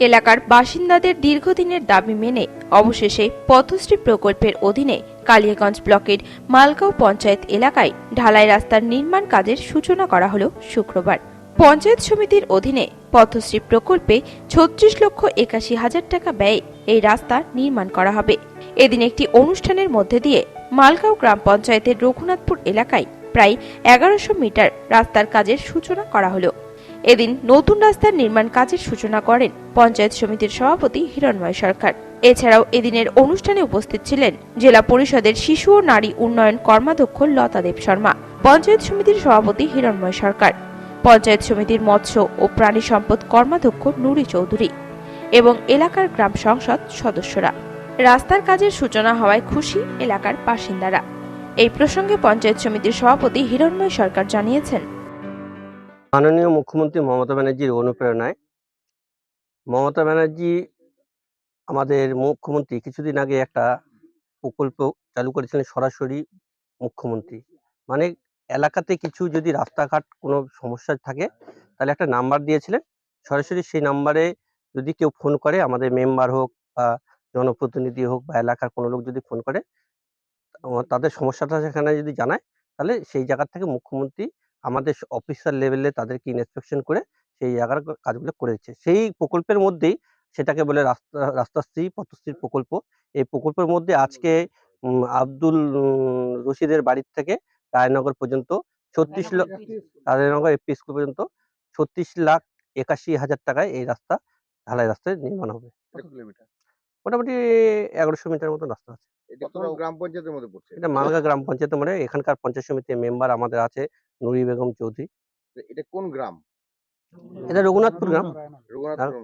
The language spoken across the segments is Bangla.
এলাকার বাসিন্দাদের দীর্ঘদিনের দাবি মেনে অবশেষে পথশ্রী প্রকল্পের অধীনে কালিয়াগঞ্জ ব্লকের মালগাঁও পঞ্চায়েত এলাকায় ঢালাই রাস্তার নির্মাণ কাজের সূচনা করা হল শুক্রবার। পঞ্চায়েত সমিতির অধীনে পথশ্রী প্রকল্পে ছত্রিশ লক্ষ একাশি হাজার টাকা ব্যয়ে এই রাস্তা নির্মাণ করা হবে। এদিন একটি অনুষ্ঠানের মধ্যে দিয়ে মালগাঁও গ্রাম পঞ্চায়েতের রঘুনাথপুর এলাকায় প্রায় এগারোশো মিটার রাস্তার কাজের সূচনা করা হলো। এদিন নতুন রাস্তার নির্মাণ কাজের সূচনা করেন পঞ্চায়েত সমিতির সভাপতি হিরণময় সরকার। এছাড়াও এদিনের অনুষ্ঠানে উপস্থিত ছিলেন জেলা পরিষদের শিশু ও নারী উন্নয়ন কর্মাধ্যক্ষ লতা দেব শর্মা, পঞ্চায়েত সমিতির সভাপতি হিরণময় সরকার, পঞ্চায়েত সমিতির মৎস্য ও প্রাণী সম্পদ কর্মাধ্যক্ষ নুরি চৌধুরী এবং এলাকার গ্রাম সংসদ সদস্যরা। রাস্তার কাজের সূচনা হওয়ায় খুশি এলাকার বাসিন্দারা। এই প্রসঙ্গে পঞ্চায়েত সমিতির সভাপতি হিরণময় সরকার জানিয়েছেন মাননীয় মুখ্যমন্ত্রী মমতা ব্যানার্জির অনুপ্রেরণায় মমতা ব্যানার্জি আমাদের মুখ্যমন্ত্রী কিছুদিন আগে একটা প্রকল্প চালু করেছিলেন সরাসরি মুখ্যমন্ত্রী। মানে এলাকাতে কিছু যদি রাস্তাঘাট কোনো সমস্যা থাকে, তাহলে একটা নাম্বার দিয়েছিলেন। সরাসরি সেই নাম্বারে যদি কেউ ফোন করে, আমাদের মেম্বার হোক বা জনপ্রতিনিধি হোক বা এলাকার কোনো লোক যদি ফোন করে, তাদের সমস্যাটা সেখানে যদি জানায়, তাহলে সেই জায়গা থেকে মুখ্যমন্ত্রী আমাদের অফিসার লেভেলে তাদেরকে ইন্সপেকশন করে সেই জায়গার কাজগুলো করেছে সেই প্রকল্পের মধ্যেই সেটাকে বলে রাস্তা রাস্তাশ্রী পথশ্রীর প্রকল্প। এই প্রকল্পের মধ্যে আজকে আব্দুল রশিদের বাড়ির থেকে রায়নগর পর্যন্ত ছত্রিশ লক্ষ রায়নগর এপি স্কুল পর্যন্ত ছত্রিশ লাখ একাশি হাজার টাকায় এই রাস্তা ঢালাই রাস্তায় নির্মাণ হবে। কিলোমিটার? মোটামুটি এগারোশো মিটার মতো রাস্তা আছে। গ্রাম পঞ্চায়েতের মধ্যে পড়ছে। এটা মালগা গ্রাম পঞ্চায়েতের মানে এখানকার পঞ্চায়েত সমিতির মেম্বার আমাদের আছে নুরি বেগম চৌধুরী। এটা কোন গ্রাম? এটা রঘুনাথপুর গ্রাম। রঘুনাথপুর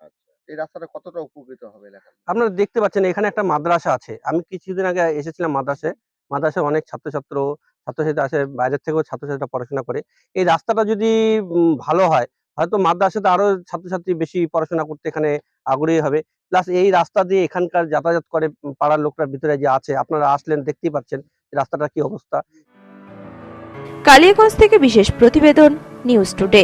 আচ্ছা। এই রাস্তাটা কতটা উপকৃত হবে আপনারা দেখতে পাচ্ছেন এখানে একটা মাদ্রাসা আছে। আমি কিছুদিন আগে এসেছিলাম মাদ্রাসায় মাদ্রাসায় অনেক ছাত্রছাত্র ছাত্রছাত্রী আসে বাইরের থেকেও ছাত্রছাত্রীরা পড়াশোনা করে। এই রাস্তাটা যদি ভালো হয় হয়তো মাদ্রাসাতে আরও ছাত্রছাত্রী বেশি পড়াশোনা করতে এখানে আগ্রহী হবে। প্লাস এই রাস্তা দিয়ে এখানকার যাতায়াত করে পাড়ার লোকরা ভিতরে যে আছে, আপনারা আসলেন, দেখতেই পাচ্ছেন রাস্তাটার কি অবস্থা। কালিয়াগঞ্জ থেকে বিশেষ প্রতিবেদন নিউজ টুডে